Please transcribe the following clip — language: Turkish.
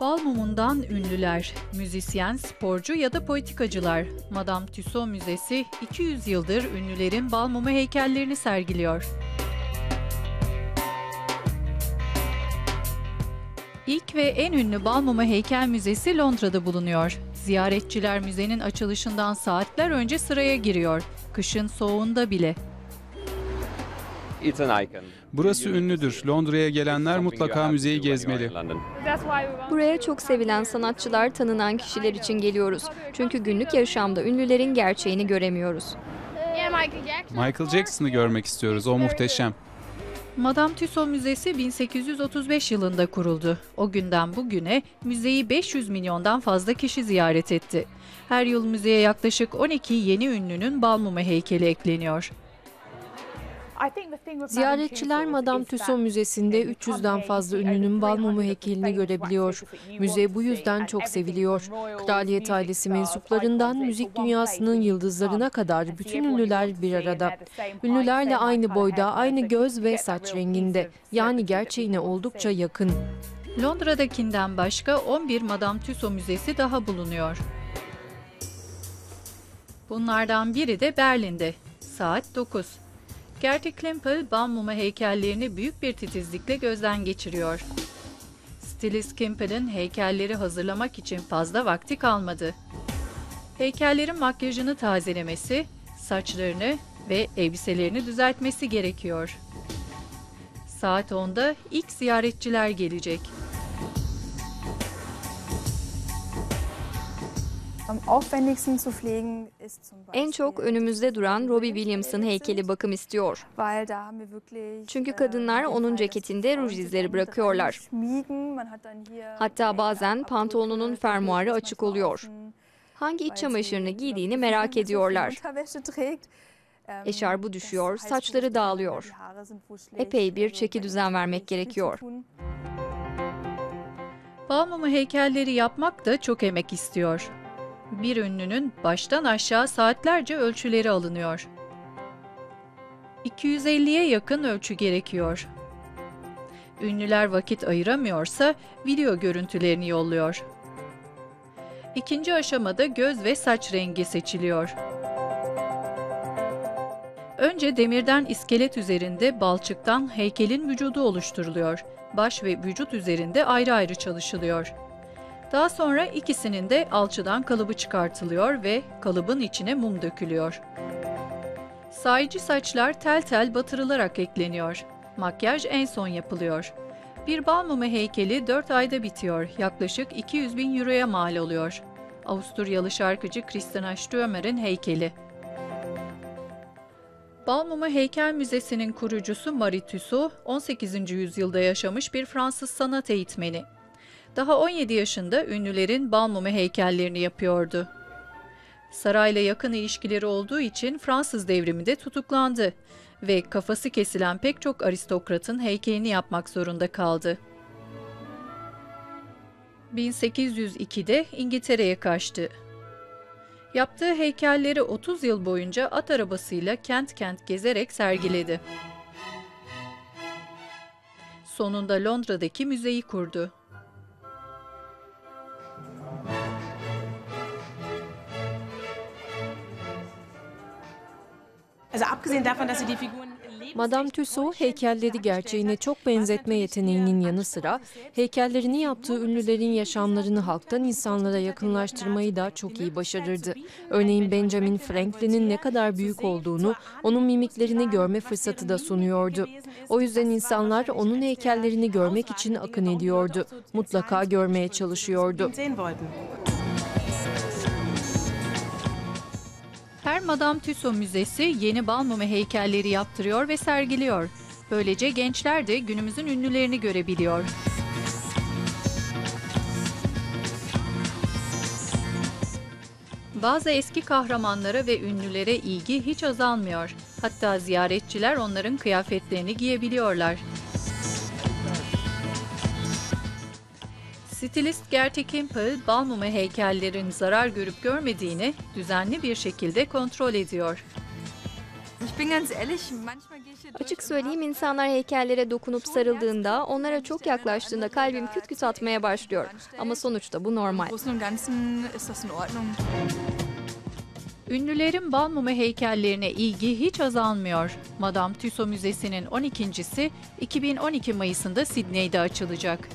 Bal mumundan ünlüler, müzisyen, sporcu ya da politikacılar. Madame Tussauds Müzesi 200 yıldır ünlülerin bal mumu heykellerini sergiliyor. İlk ve en ünlü bal mumu heykel müzesi Londra'da bulunuyor. Ziyaretçiler müzenin açılışından saatler önce sıraya giriyor. Kışın soğuğunda bile. Burası ünlüdür. Londra'ya gelenler mutlaka müzeyi gezmeli. Buraya çok sevilen sanatçılar, tanınan kişiler için geliyoruz. Çünkü günlük yaşamda ünlülerin gerçeğini göremiyoruz. Michael Jackson'ı görmek istiyoruz. O muhteşem. Madame Tussauds Müzesi 1835 yılında kuruldu. O günden bugüne müzeyi 500 milyondan fazla kişi ziyaret etti. Her yıl müzeye yaklaşık 12 yeni ünlünün bal mumu heykeli ekleniyor. Ziyaretçiler Madame Tussauds Müzesi'nde 300'den fazla ünlünün bal mumu heykelini görebiliyor. Müze bu yüzden çok seviliyor. Kraliyet ailesi mensuplarından müzik dünyasının yıldızlarına kadar bütün ünlüler bir arada. Ünlülerle aynı boyda, aynı göz ve saç renginde. Yani gerçeğine oldukça yakın. Londra'dakinden başka 11 Madame Tussauds Müzesi daha bulunuyor. Bunlardan biri de Berlin'de. Saat 9. Gertie Klimpel, bal mumu heykellerini büyük bir titizlikle gözden geçiriyor. Stilist Klimpel'in heykelleri hazırlamak için fazla vakti kalmadı. Heykellerin makyajını tazelemesi, saçlarını ve elbiselerini düzeltmesi gerekiyor. Saat 10'da ilk ziyaretçiler gelecek. En çok önümüzde duran Robbie Williams'ın heykeli bakım istiyor. Çünkü kadınlar onun ceketinde ruj izleri bırakıyorlar. Hatta bazen pantolonunun fermuarı açık oluyor. Hangi iç çamaşırını giydiğini merak ediyorlar. Eşarbı düşüyor, saçları dağılıyor. Epey bir çeki düzen vermek gerekiyor. Bal mumu heykelleri yapmak da çok emek istiyor. Bir ünlünün baştan aşağı saatlerce ölçüleri alınıyor. 250'ye yakın ölçü gerekiyor. Ünlüler vakit ayıramıyorsa video görüntülerini yolluyor. İkinci aşamada göz ve saç rengi seçiliyor. Önce demirden iskelet üzerinde balçıktan heykelin vücudu oluşturuluyor. Baş ve vücut üzerinde ayrı ayrı çalışılıyor. Daha sonra ikisinin de alçıdan kalıbı çıkartılıyor ve kalıbın içine mum dökülüyor. Sayıcı saçlar tel tel batırılarak ekleniyor. Makyaj en son yapılıyor. Bir bal mumu heykeli 4 ayda bitiyor. Yaklaşık 200 bin euroya mal oluyor. Avusturyalı şarkıcı Christina Stürmer'in heykeli. Bal mumu heykel müzesinin kurucusu Marie Tussaud, 18. yüzyılda yaşamış bir Fransız sanat eğitmeni. Daha 17 yaşında ünlülerin bal mumu heykellerini yapıyordu. Sarayla yakın ilişkileri olduğu için Fransız devriminde tutuklandı ve kafası kesilen pek çok aristokratın heykelini yapmak zorunda kaldı. 1802'de İngiltere'ye kaçtı. Yaptığı heykelleri 30 yıl boyunca at arabasıyla kent kent gezerek sergiledi. Sonunda Londra'daki müzeyi kurdu. Madame Tussauds heykelleri gerçeğine çok benzetme yeteneğinin yanı sıra heykellerini yaptığı ünlülerin yaşamlarını halktan insanlara yakınlaştırmayı da çok iyi başarırdı. Örneğin Benjamin Franklin'in ne kadar büyük olduğunu, onun mimiklerini görme fırsatı da sunuyordu. O yüzden insanlar onun heykellerini görmek için akın ediyordu. Mutlaka görmeye çalışıyordu. Her Madame Tussauds Müzesi yeni bal mumu heykelleri yaptırıyor ve sergiliyor. Böylece gençler de günümüzün ünlülerini görebiliyor. Bazı eski kahramanlara ve ünlülere ilgi hiç azalmıyor. Hatta ziyaretçiler onların kıyafetlerini giyebiliyorlar. Stilist Gertie Kimpel, bal mumu heykellerin zarar görüp görmediğini düzenli bir şekilde kontrol ediyor. Açık söyleyeyim insanlar heykellere dokunup sarıldığında, onlara çok yaklaştığında kalbim küt küt atmaya başlıyor. Ama sonuçta bu normal. Ünlülerin bal mumu heykellerine ilgi hiç azalmıyor. Madame Tussauds Müzesi'nin 12.si 2012 Mayıs'ında Sidney'de açılacak.